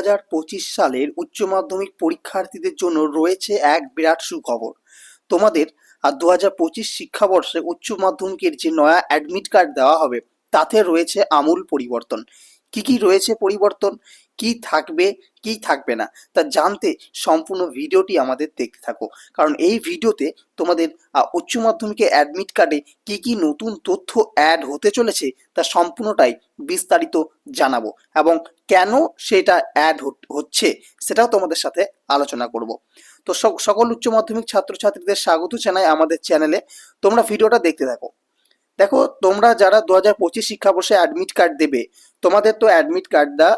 হাজার পঁচিশ সালের উচ্চ মাধ্যমিক পরীক্ষার্থীদের জন্য রয়েছে এক বিরাট সুখবর। তোমাদের আর দু হাজার পঁচিশ শিক্ষাবর্ষে উচ্চ মাধ্যমিকের যে নয়া অ্যাডমিট কার্ড দেওয়া হবে, তাতে রয়েছে আমূল পরিবর্তন। কি কি রয়েছে পরিবর্তন, কি থাকবে কি থাকবে না, তা জানতে সম্পূর্ণ ভিডিওটি আমাদের দেখতে থাকো। কারণ এই ভিডিওতে তোমাদের উচ্চ মাধ্যমিকে অ্যাডমিট কার্ডে কি কি নতুন তথ্য অ্যাড হতে চলেছে, তা সম্পূর্ণটাই বিস্তারিত জানাব এবং কেন সেটা অ্যাড হচ্ছে সেটাও তোমাদের সাথে আলোচনা করব। তো সক- সকল উচ্চ মাধ্যমিক ছাত্রছাত্রীদের স্বাগত জানাই আমাদের চ্যানেলে তোমরা ভিডিওটা দেখতে থাকো। দেখো, তোমরা যারা দু হাজার পঁচিশ শিক্ষাবর্ষে অ্যাডমিট কার্ড দেবে, তোমাদের তো অ্যাডমিট কার্ডটা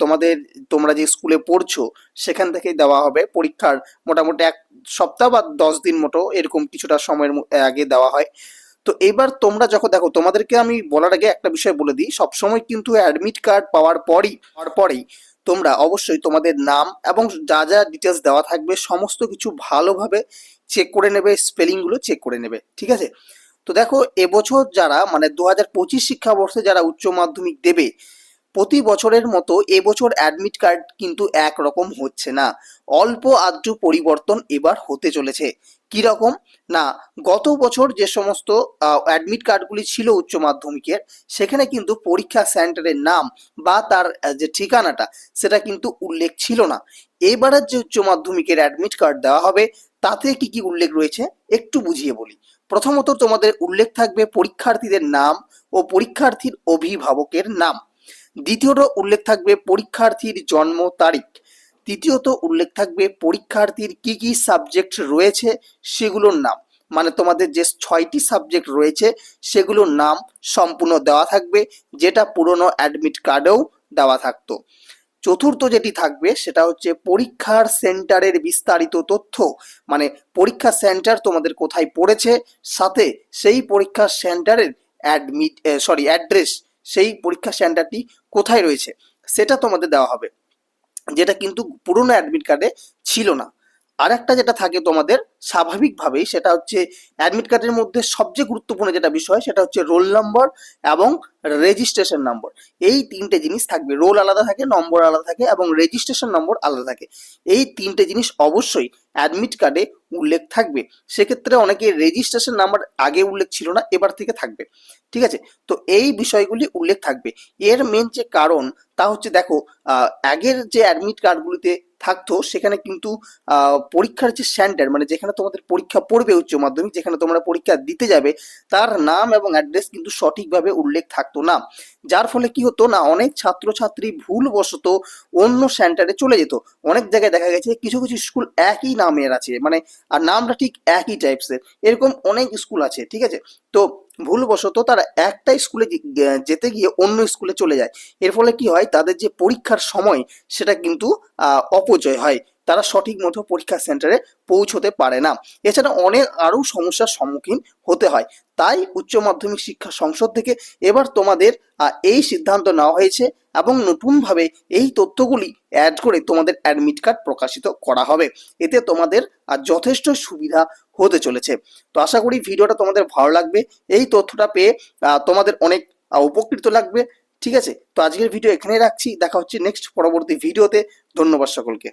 তোমাদের, তোমরা যে স্কুলে পড়ছো, সেখান থেকেই দেওয়া হবে। পরীক্ষার মোটামুটি এক সপ্তাহ বা দশ দিন মতো এরকম কিছুটা সময়ের আগে দেওয়া হয়। তো এবার তোমরা যখন, দেখো, তোমাদেরকে আমি বলার আগে একটা বিষয় বলে দিই। সবসময় কিন্তু অ্যাডমিট কার্ড পাওয়ার পরই, পাওয়ার পরেই তোমরা অবশ্যই তোমাদের নাম এবং যা যা ডিটেলস দেওয়া থাকবে, সমস্ত কিছু ভালোভাবে চেক করে নেবে স্পেলিংগুলো চেক করে নেবে। ঠিক আছে? তো দেখো, এবছর যারা মানে দু হাজার পঁচিশ শিক্ষাবর্ষে যারা উচ্চ মাধ্যমিক দেবে, প্রতি বছরের মতো এবছর অ্যাডমিট কার্ড কিন্তু একরকম হচ্ছে না। অল্প আদ্র পরিবর্তন এবার হতে চলেছে। কি রকম না, গত বছর যে সমস্ত অ্যাডমিট কার্ডগুলি ছিল উচ্চ মাধ্যমিকের, সেখানে কিন্তু পরীক্ষা সেন্টারের নাম বা তার যে ঠিকানাটা, সেটা কিন্তু উল্লেখ ছিল না। এবারের যে উচ্চ মাধ্যমিকের অ্যাডমিট কার্ড দেওয়া হবে, তাতে কি কি উল্লেখ রয়েছে? একটু বুঝিয়ে বলি। প্রথমত তোমাদের উল্লেখ থাকবে পরীক্ষার্থীদের নাম ও পরীক্ষার্থীর অভিভাবকের নাম। দ্বিতীয়ত উল্লেখ থাকবে পরীক্ষার্থীর জন্ম তারিখ। তৃতীয়ত উল্লেখ থাকবে পরীক্ষার্থীর কি কি সাবজেক্ট রয়েছে সেগুলোর নাম। মানে তোমাদের যে ছয়টি সাবজেক্ট রয়েছে সেগুলোর নাম সম্পূর্ণ দেওয়া থাকবে, যেটা পুরনো অ্যাডমিট কার্ডেও দেওয়া থাকতো। চতুর্থ যেটি থাকবে সেটা হচ্ছে পরীক্ষার সেন্টারের বিস্তারিত তথ্য। মানে পরীক্ষা সেন্টার তোমাদের কোথায় পড়েছে, সাথে সেই পরীক্ষা সেন্টারের অ্যাডমিট সরি অ্যাড্রেস সেই পরীক্ষা সেন্টারটি কোথায় রয়েছে, সেটা তোমাদের দেওয়া হবে। যেটা কিন্তু পুরনো অ্যাডমিট কার্ডে ছিল না। আর একটা যেটা থাকে তোমাদের স্বাভাবিকভাবেই, সেটা হচ্ছে অ্যাডমিট কার্ডের মধ্যে সবচেয়ে গুরুত্বপূর্ণ যেটা বিষয়, সেটা হচ্ছে রোল নম্বর এবং রেজিস্ট্রেশন নম্বর এই তিনটে জিনিস থাকবে। রোল আলাদা থাকে নম্বর আলাদা থাকে এবং রেজিস্ট্রেশন নম্বর আলাদা থাকে। এই তিনটে জিনিস অবশ্যই অ্যাডমিট কার্ডে উল্লেখ থাকবে। সেক্ষেত্রে অনেকে রেজিস্ট্রেশন নাম্বার আগে উল্লেখ ছিল না, এবার থেকে থাকবে। ঠিক আছে? তো এই বিষয়গুলি উল্লেখ থাকবে। এর মেন যে কারণ, তা হচ্ছে দেখো আগের যে অ্যাডমিট কার্ডগুলিতে থাকতো, সেখানে কিন্তু পরীক্ষার যে সেন্টার মানে যেখানে তোমাদের পরীক্ষা পড়বে উচ্চ মাধ্যমিক, যেখানে তোমরা পরীক্ষা দিতে যাবে, তার নাম এবং অ্যাড্রেস কিন্তু সঠিকভাবে উল্লেখ থাকতো না। যার ফলে কি হতো না, অনেক ছাত্রছাত্রী ভুলবশত অন্য সেন্টারে চলে যেত। অনেক জায়গায় দেখা গেছে কিছু কিছু স্কুল একই নামের আছে মানে আর নামটা ঠিক একই টাইপসের এরকম অনেক স্কুল আছে, ঠিক আছে? তো ভুলবশত তারা একটা স্কুলে যেতে গিয়ে অন্য স্কুলে চলে যায়। এর ফলে কি হয়, তাদের যে পরীক্ষার সময় সেটা কিন্তু অপচয় হয়। তারা সঠিক মতো পরীক্ষা সেন্টারে পৌঁছতে পারে না। এছাড়া অনেক আরও সমস্যার সম্মুখীন হতে হয়। তাই উচ্চ মাধ্যমিক শিক্ষা সংসদ থেকে এবার তোমাদের এই সিদ্ধান্ত নেওয়া হয়েছে এবং নতুনভাবে এই তথ্যগুলি অ্যাড করে তোমাদের অ্যাডমিট কার্ড প্রকাশিত করা হবে। এতে তোমাদের আহ, যথেষ্ট সুবিধা হতে চলেছে। তো আশা করি ভিডিওটা তোমাদের ভালো লাগবে। এই তথ্যটা পেয়ে তোমাদের অনেক উপকৃত লাগবে। ঠিক আছে? তো আজকের ভিডিও এখানেই রাখছি। দেখা হচ্ছে নেক্সট পরবর্তী ভিডিওতে। ধন্যবাদ সকলকে।